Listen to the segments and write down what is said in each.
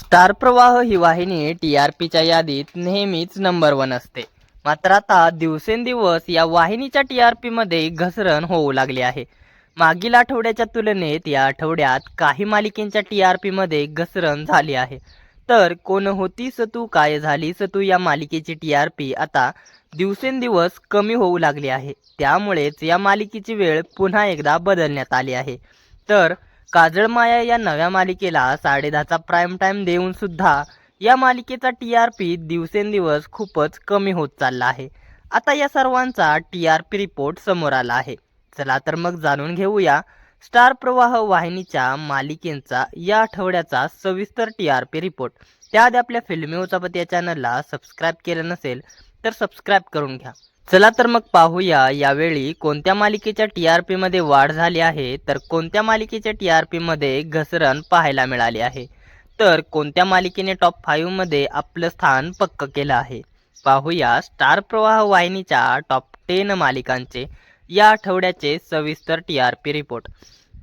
Star प्रवाह ही वाहिनी T R पीच्या यादीत नेहमीच नंबर वन असते. मात्र आता दिवसेंदिवस या वाहिनीच्या टी आर पीमध्ये घसरण होऊ लागली आहे. मागील आठवड्याच्या तुलनेत या आठवड्यात काही मालिकेंच्या टी आर पीमध्ये घसरण झाली आहे. तर कोण होती सतू काय झाली सतू या मालिकेची टी आर पी आता दिवसेंदिवस कमी होऊ लागली आहे. त्यामुळेच या मालिकेची वेळ पुन्हा एकदा बदलण्यात आली आहे. तर काजळ माया या नव्या मालिकेला साडेदहाचा प्राईम टाईम देऊन सुद्धा या मालिकेचा टी आर पी दिवसेंदिवस खूपच कमी होत चालला आहे. आता या सर्वांचा टी आर पी रिपोर्ट समोर आला आहे. चला तर मग जाणून घेऊया स्टार प्रवाह वाहिनीच्या मालिकेंचा या आठवड्याचा सविस्तर टी आर पी रिपोर्ट त्याआधी आपल्या फिल्मी उचापत या चॅनलला सबस्क्राईब केलं नसेल तर सबस्क्राईब करून घ्या. चला तर मग पाहूया यावेळी कोणत्या मालिकेच्या टी आर पीमध्ये वाढ झाली आहे तर कोणत्या मालिकेच्या टी आर पीमध्ये घसरण पाहायला मिळाली आहे? तर कोणत्या मालिकेने टॉप फाईव्हमध्ये आपलं स्थान पक्क केलं आहे? पाहूया स्टार प्रवाह वाहिनीच्या टॉप टेन मालिकांचे या आठवड्याचे सविस्तर टी आर पी रिपोर्ट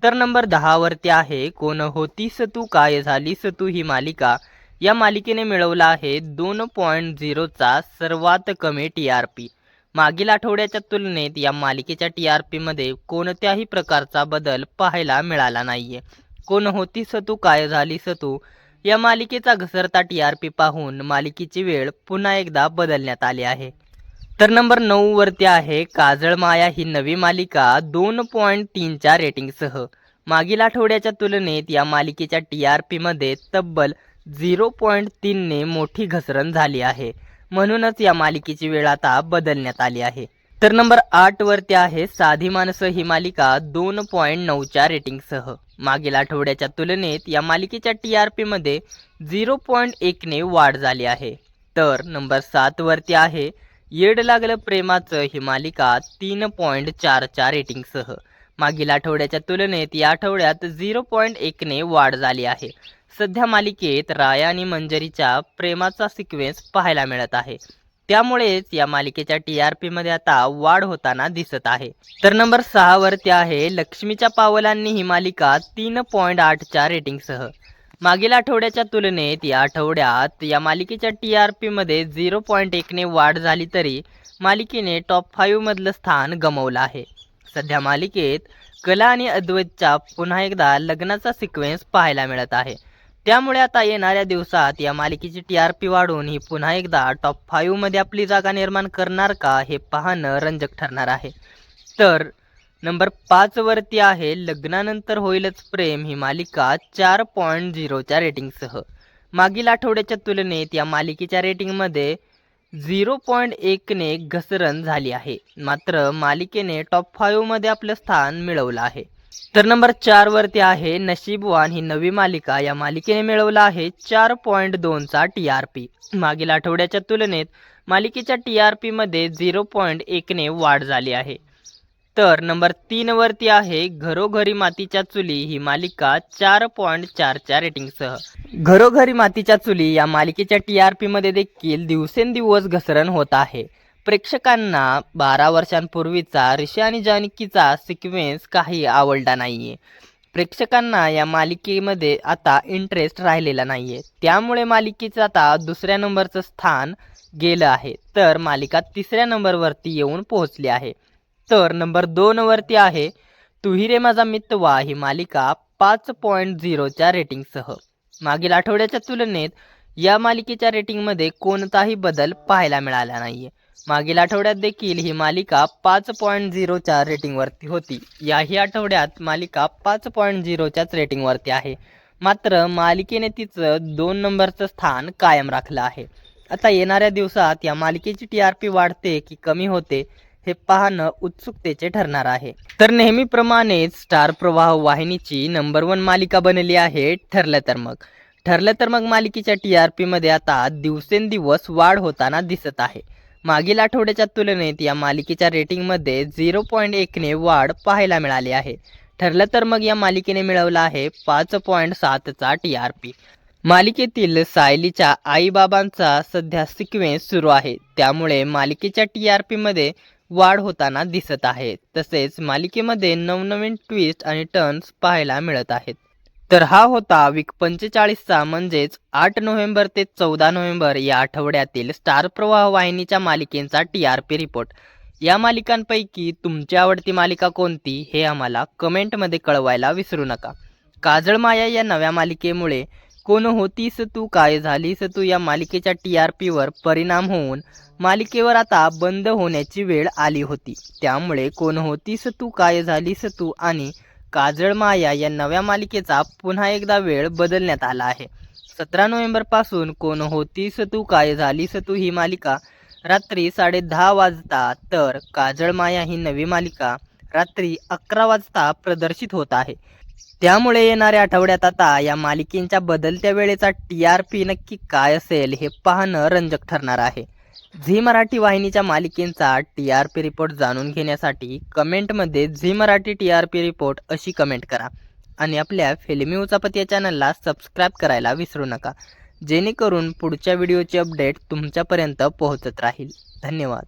तर नंबर दहावरती आहे कोण होती सतू काय झाली सतू ही मालिका? या मालिकेने मिळवला आहे दोन पॉईंट झिरोचा सर्वात कमी टी आर पी मागील आठवड्याच्या तुलनेत या मालिकेच्या टी आर पीमध्ये कोणत्याही प्रकारचा बदल पाहायला मिळाला नाहीये. कोण होती सतू काय झाली सतू या मालिकेचा घसरता टी आर पी पाहून मालिकेची वेळ पुन्हा एकदा बदलण्यात आली आहे. तर नंबर नऊ वरती आहे काजळ माया ही नवी मालिका दोन पॉईंट तीनच्या रेटिंगसह. मागील आठवड्याच्या तुलनेत या मालिकेच्या टी आर पीमध्ये तब्बल झिरो पॉईंट तीनने मोठी घसरण झाली आहे. म्हणूनच या मालिकेची वेळ आता बदलण्यात आली आहे. तर नंबर आठ वरती आहे साधी माणसं ही मालिका दोन पॉईंट नऊच्या रेटिंगसह मागील आठवड्याच्या तुलनेत या मालिकेच्या टी आर पीमध्ये झिरो पॉईंट एकने वाढ झाली आहे. तर नंबर सात वरती आहे येड लागलं प्रेमाचं ही मालिका तीन पॉईंट चारच्या रेटिंगसह मागील आठवड्याच्या तुलनेत या आठवड्यात झिरो पॉईंट एकने वाढ झाली आहे. सध्या मालिकेत राया आणि मंजरीच्या प्रेमाचा सिक्वेन्स पाहायला मिळत आहे. त्यामुळेच या मालिकेच्या टी आर पीमध्ये आता वाढ होताना दिसत आहे. तर नंबर सहा वरती आहे लक्ष्मीच्या पावलांनी ही मालिका तीन पॉईंट आठच्या रेटिंगसह मागील आठवड्याच्या तुलनेत या आठवड्यात या मालिकेच्या टी आर पीमध्ये झिरो पॉईंट एकने वाढ झाली तरी मालिकेने टॉप फाईव्हमधलं स्थान गमवलं आहे. सध्या मालिकेत कला आणि अद्वैतच्या पुन्हा एकदा लग्नाचा सिक्वेन्स पाहायला मिळत आहे. त्यामुळे आता येणाऱ्या दिवसात या मालिकेची टी आर पी वाढून ही पुन्हा एकदा टॉप फाईव्हमध्ये आपली जागा निर्माण करणार का हे पाहणं रंजक ठरणार आहे. तर नंबर पाच वरती आहे लग्नानंतर होईलच प्रेम ही मालिका चार पॉईंट झिरोच्या रेटिंगसह मागील आठवड्याच्या तुलनेत या मालिकेच्या रेटिंगमध्ये झिरो पॉईंट एकने घसरण झाली आहे. मात्र मालिकेने टॉप फाईव्हमध्ये आपलं स्थान मिळवलं आहे. तर नंबर चार वरती आहे नशीबवान ही नवी मालिका. या मालिकेने मिळवला आहे चार पॉईंट दोनचा टी आर पी. मागील आठवड्याच्या तुलनेत मालिकेच्या टी आर पीमध्ये झिरो पॉईंट एकने वाढ झाली आहे. तर नंबर तीन वरती आहे घरोघरी मातीच्या चुली ही मालिका चार पॉईंट चारच्या रेटिंगसह. घरोघरी मातीच्या चुली या मालिकेच्या टी आर पीमध्ये देखील दिवसेंदिवस घसरण होत आहे. प्रेक्षकांना बारा वर्षांपूर्वीचा ऋषी आणि जानकीचा सिक्वेन्स काही आवडला नाहीये. प्रेक्षकांना या मालिकेमध्ये आता इंटरेस्ट राहिलेला नाहीये. त्यामुळे मालिकेचं आता दुसऱ्या नंबरचं स्थान गेलं आहे. तर मालिका तिसऱ्या नंबरवरती येऊन पोहोचली आहे. तर नंबर दोनवरती आहे तुही रे माझा मितवा ही मालिका पाच पॉईंट झिरोच्या रेटिंगसह मागील आठवड्याच्या तुलनेत या मालिकेच्या रेटिंगमध्ये कोणताही बदल पाहायला मिळाला नाहीये. मागील आठवड्यात देखील ही मालिका पाच पॉईंट झिरोच्या रेटिंगवरती होती. याही आठवड्यात मालिका पाच पॉईंट झिरोच्याच रेटिंगवरती आहे. मात्र मालिकेने तिचं दोन नंबरचं स्थान कायम राखलं आहे. आता येणाऱ्या दिवसात या मालिकेची टी आर पी वाढते की कमी होते हे पाहणं उत्सुकतेचे ठरणार आहे. तर नेहमीप्रमाणेच स्टार प्रवाह वाहिनीची नंबर वन मालिका बनली आहे ठरलं तर मग. ठरलं तर मग मालिकेच्या टी आर पीमध्ये आता दिवसेंदिवस वाढ होताना दिसत आहे. मागील आठवड्याच्या तुलनेत या मालिकेच्या रेटिंगमध्ये झिरो पॉईंट एकने वाढ पाहायला मिळाली आहे. ठरलं तर मग या मालिकेने मिळवला आहे पाच पॉईंट सातचा टी आर पी मालिकेतील सायलीच्या आईबाबांचा सध्या सिक्वेन्स सुरू आहे. त्यामुळे मालिकेच्या टी आर पीमध्ये वाढ होताना दिसत आहे. तसेच मालिकेमध्ये नवनवीन ट्विस्ट आणि टर्न्स पाहायला मिळत आहेत. तर हा होता वीक पंचेचाळीसचा म्हणजेच आठ नोव्हेंबर ते चौदा नोव्हेंबर या आठवड्यातील स्टार प्रवाह वाहिनीच्या मालिकेंचा टी आर पी रिपोर्ट या मालिकांपैकी तुमची आवडती मालिका कोणती हे आम्हाला कमेंटमध्ये कळवायला विसरू नका. काजळ माया या नव्या मालिकेमुळे कोण होतीस तू काय झालीस तू या मालिकेच्या टी आर पीवर परिणाम होऊन मालिकेवर आता बंद होण्याची वेळ आली होती. त्यामुळे कोण होतीस तू काय झालीस तू आणि काजळ माया या नव्या मालिकेचा पुन्हा एकदा वेळ बदलण्यात आला आहे. सतरा नोव्हेंबरपासून कोण होतीस तू काय झालीस तू ही मालिका? रात्री साडे दहा वाजता तर काजळ माया ही नवी मालिका रात्री अकरा वाजता प्रदर्शित होत आहे. त्यामुळे येणाऱ्या आठवड्यात आता या मालिकेंच्या बदलत्या वेळेचा टी आर पी नक्की काय असेल हे पाहणं रंजक ठरणार आहे. झी मराठी वाहिनीच्या मालिकेंचा टी आर पी रिपोर्ट जाणून घेण्यासाठी कमेंटमध्ये Zee Marathi T R P report अशी कमेंट करा. आणि आपल्या फिल्मी उचापत या चॅनलला सबस्क्राईब करायला विसरू नका. जेणेकरून पुढच्या व्हिडिओची अपडेट तुमच्यापर्यंत पोहोचत राहील. धन्यवाद.